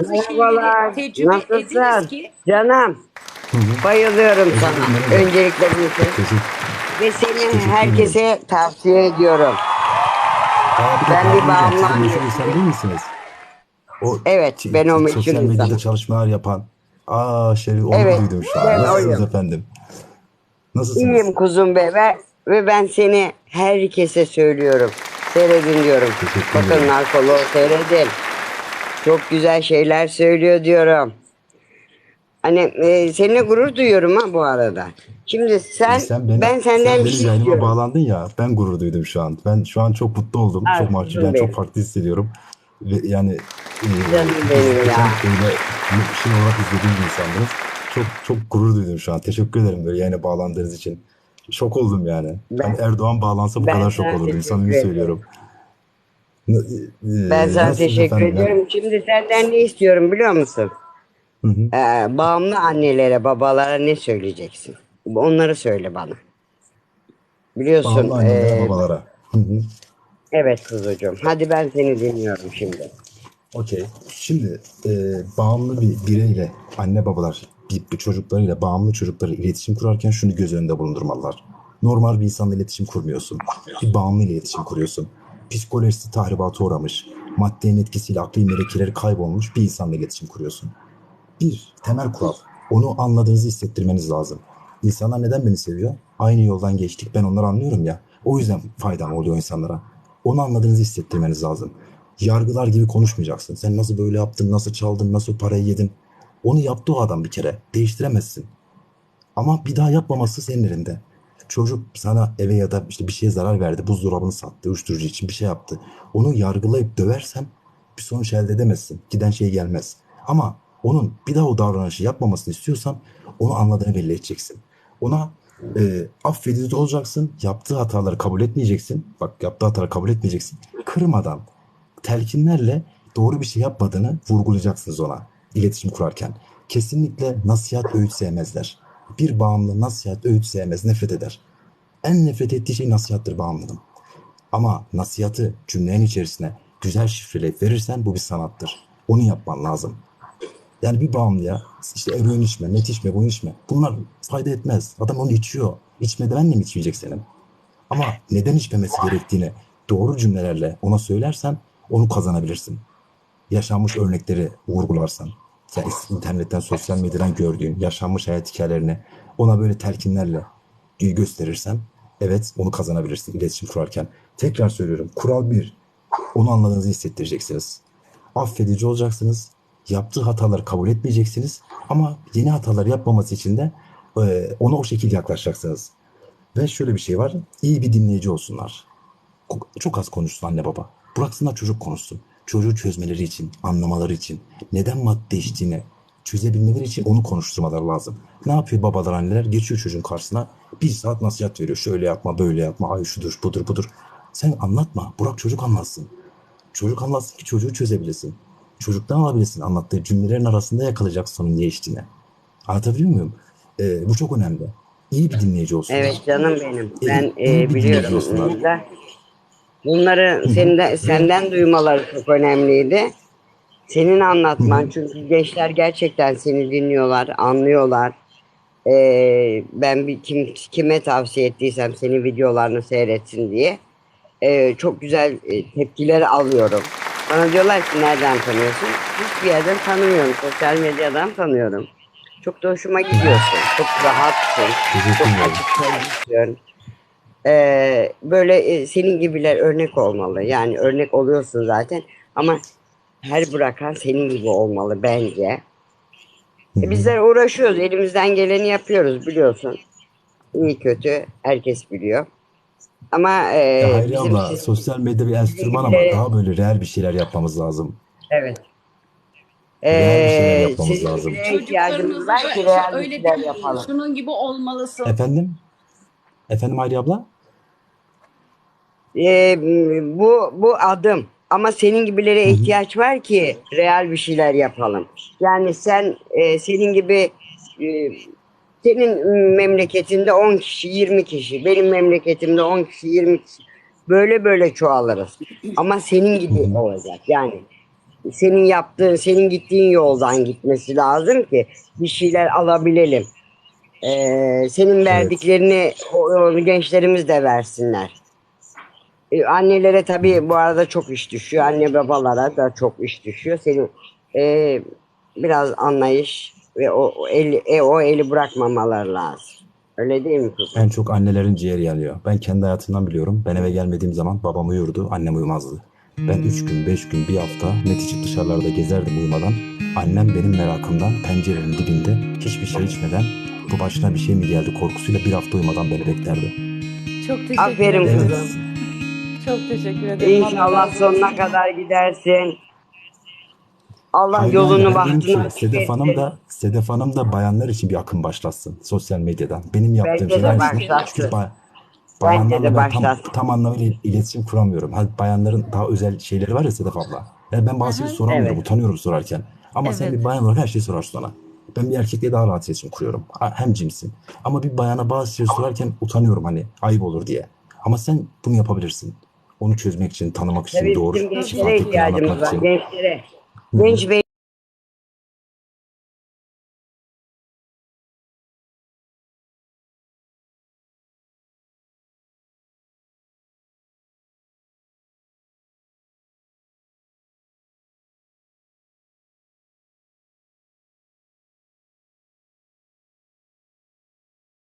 bazı Merhabalar. tecrübe Nasılsın? ki Canım. Bayılıyorum sana. Öncelikle bu için. Teşekkür, Ve seni herkese tavsiye ediyorum. Aa, Ben bir bağımlı anneyim. insan değil misiniz? O Evet, t- ben o t- meşhur Sosyal insanım. medyada çalışmalar yapan. Aa Şerif onu Evet, duydum şu an. ben Nasılsınız oyum. efendim? Nasılsınız? İyiyim kuzum be ve, ve ben seni herkese söylüyorum. Seyredin diyorum. Teşekkür Bakın ederim. narkoloğu seyredin. Çok güzel şeyler söylüyor diyorum. Hani e, seninle gurur duyuyorum ha bu arada. Şimdi sen, Sen beni, ben senden sen bir şey istiyorum. bağlandın ya ben gurur duydum şu an. Ben şu an çok mutlu oldum. Ay, çok mahcup. Yani çok farklı hissediyorum. Ve yani e, Canım biz benim ya. geçen böyle bir şey olarak izlediğim bir insandınız. Çok çok gurur duydum şu an. Teşekkür ederim böyle yayına bağlandığınız için. Şok oldum yani. Ben- Hani Erdoğan bağlansa bu Ben kadar şok olurdum. Samimi söylüyorum. E, Ben sana nasılsınız teşekkür efendim? ediyorum. Şimdi senden ne istiyorum biliyor musun? Hı hı. Ee, bağımlı annelere, babalara ne söyleyeceksin? Onları söyle bana. Biliyorsun. Bağımlı annelere, ee, babalara. Hı hı. evet kuzucuğum. Hadi ben seni dinliyorum şimdi. Okey. Şimdi e, bağımlı bir bireyle anne babalar bir, bir çocuklarıyla bağımlı çocukları iletişim kurarken şunu göz önünde bulundurmalılar. Normal bir insanla iletişim kurmuyorsun. Bir bağımlı ile iletişim kuruyorsun. Psikolojisi tahribata uğramış, maddenin etkisiyle akli melekeleri kaybolmuş bir insanla iletişim kuruyorsun. Bir, temel kural. Onu anladığınızı hissettirmeniz lazım. İnsanlar neden beni seviyor? Aynı yoldan geçtik ben onları anlıyorum ya. O yüzden faydam oluyor insanlara. Onu anladığınızı hissettirmeniz lazım. Yargılar gibi konuşmayacaksın. Sen nasıl böyle yaptın, nasıl çaldın, nasıl parayı yedin. Onu yaptı o adam bir kere. Değiştiremezsin. Ama bir daha yapmaması senin elinde. Çocuk sana eve ya da işte bir şeye zarar verdi. Buzdolabını sattı, uyuşturucu için bir şey yaptı. Onu yargılayıp döversen bir sonuç elde edemezsin. Giden şey gelmez. Ama onun bir daha o davranışı yapmamasını istiyorsan onu anladığını belli edeceksin. Ona e, affedici olacaksın. Yaptığı hataları kabul etmeyeceksin. Bak yaptığı hataları kabul etmeyeceksin. Kırmadan, telkinlerle doğru bir şey yapmadığını vurgulayacaksınız ona iletişim kurarken. Kesinlikle nasihat öğüt sevmezler. Bir bağımlı nasihat öğüt sevmez, nefret eder. En nefret ettiği şey nasihattır bağımlının. Ama nasihatı cümlenin içerisine güzel şifreleyip verirsen bu bir sanattır. Onu yapman lazım. Yani bir bağımlıya işte eroin içme, net içme, bunu içme. Bunlar fayda etmez. Adam onu içiyor. İçmeden mi içmeyecek senin? Ama neden içmemesi gerektiğini doğru cümlelerle ona söylersen onu kazanabilirsin. Yaşanmış örnekleri vurgularsan, sen internetten, sosyal medyadan gördüğün yaşanmış hayat hikayelerini ona böyle telkinlerle gösterirsen evet onu kazanabilirsin iletişim kurarken. Tekrar söylüyorum. Kural bir. Onu anladığınızı hissettireceksiniz. Affedici olacaksınız. Yaptığı hataları kabul etmeyeceksiniz. Ama yeni hatalar yapmaması için de e, ona o şekilde yaklaşacaksınız. Ve şöyle bir şey var. İyi bir dinleyici olsunlar. Çok az konuşsun anne baba. Bıraksınlar çocuk konuşsun. Çocuğu çözmeleri için, anlamaları için, neden madde içtiğini çözebilmeleri için onu konuşturmaları lazım. Ne yapıyor babalar anneler? Geçiyor çocuğun karşısına bir saat nasihat veriyor. Şöyle yapma, böyle yapma, ay şudur, budur, budur. Sen anlatma. Bırak çocuk anlatsın. Çocuk anlatsın ki çocuğu çözebilesin. Çocuktan alabilesin anlattığı cümlelerin arasında yakalayacaksın onun ne içtiğini. Anlatabiliyor muyum? Ee, bu çok önemli. İyi bir dinleyici olsun. Evet canım benim. Ben e, biliyorum. olsunlar. Bunları. Senden, senden duymaları çok önemliydi. Senin anlatman çünkü gençler gerçekten seni dinliyorlar, anlıyorlar. Ee, ben bir kim, kime tavsiye ettiysem senin videolarını seyretsin diye ee, çok güzel e, tepkiler alıyorum. Bana diyorlar ki nereden tanıyorsun? Hiçbir yerden tanımıyorum. Sosyal medyadan tanıyorum. Çok da hoşuma gidiyorsun. Çok rahatsın. Çok açık konuşuyorsun. Ee, böyle e, senin gibiler örnek olmalı. Yani örnek oluyorsun zaten. Ama her bırakan senin gibi olmalı bence. E, bizler uğraşıyoruz. Elimizden geleni yapıyoruz biliyorsun. İyi kötü herkes biliyor. Ama e, Ya Hayri bizim abla siz- sosyal medya bir enstrüman ama Bizimkileri- daha böyle real bir şeyler yapmamız lazım. evet. Real bir şeyler Ee, yapmamız sizin lazım. gibilere ihtiyacımız Çocuklarınızı var ki böyle- real bir öyle şeyler değil. yapalım. Şunun gibi olmalısın. Efendim? Efendim Hayri abla? Ee, bu bu adım ama senin gibilere ihtiyaç var ki real bir şeyler yapalım. Yani sen e, senin gibi e, senin memleketinde 10 kişi 20 kişi benim memleketimde 10 kişi 20 kişi böyle böyle çoğalırız. Ama senin gibi olacak yani senin yaptığın, senin gittiğin yoldan gitmesi lazım ki bir şeyler alabilelim. Ee, senin verdiklerini o, o gençlerimiz de versinler. Ee, annelere tabii bu arada çok iş düşüyor. Anne babalara da çok iş düşüyor. Senin ee, biraz anlayış ve o, o eli e, o eli bırakmamaları lazım. Öyle değil mi kızım? En çok annelerin ciğeri yanıyor. Ben kendi hayatımdan biliyorum. Ben eve gelmediğim zaman babam uyurdu, annem uyumazdı. Ben üç gün, beş gün, bir hafta neticede dışarılarda gezerdim uyumadan. Annem benim merakımdan pencerenin dibinde hiçbir şey içmeden bu başına bir şey mi geldi korkusuyla bir hafta uyumadan beni beklerdi. Çok teşekkür Aferin ederim. kızım. Çok teşekkür ederim. Allah İnşallah sonuna kadar gidersin. Allah Hayır, yolunu bahtını Sedef Hanım da Sedef Hanım da bayanlar için bir akım başlatsın sosyal medyadan. Benim yaptığım şeyler aynısını-. Çünkü ba- Bence de bayanlarla ben tam, başlatsın. tam anlamıyla il- iletişim kuramıyorum. Hani bayanların daha özel şeyleri var ya Sedef abla. Yani ben bazı şeyleri soramıyorum, Evet. utanıyorum sorarken. Ama sen Evet. bir bayan olarak her şeyi sorarsın ona. Ben bir erkekle daha rahat iletişim kuruyorum. Hem cimsin. Ama bir bayana bazı şeyleri sorarken utanıyorum hani ayıp olur diye. Ama sen bunu yapabilirsin. Onu çözmek için, tanımak için, Tabii doğru gençlere ihtiyacımız var. Gençlere. Genç